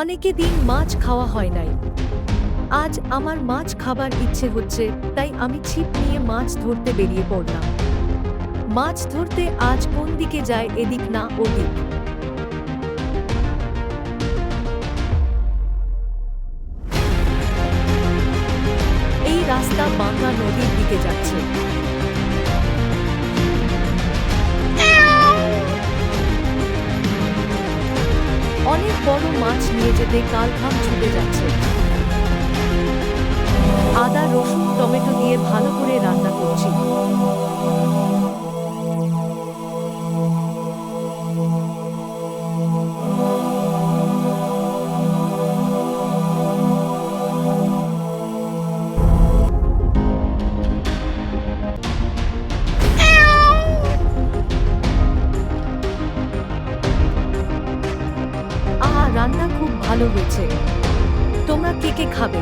অনেকে দিন মাছ খাওয়া হয় নাই। আজ আমার মাছ খাবার ইচ্ছে হচ্ছে, তাই আমি ছিপ নিয়ে মাছ ধরতে বেরিয়ে পড়লাম। মাছ ধরতে আজ কোন দিকে যায় এদিক না ওদিক? এই রাস্তা বাংলা নদীর দিকে যাচ্ছে। অনেক বড় মাছ নিয়ে যেতে কাল ঘাম ছুটে যাচ্ছে। আদা, রসুন, টমেটো দিয়ে ভালো করে রান্না করছি। রান্না খুব ভালো হয়েছে। তোমরা কে কে খাবে?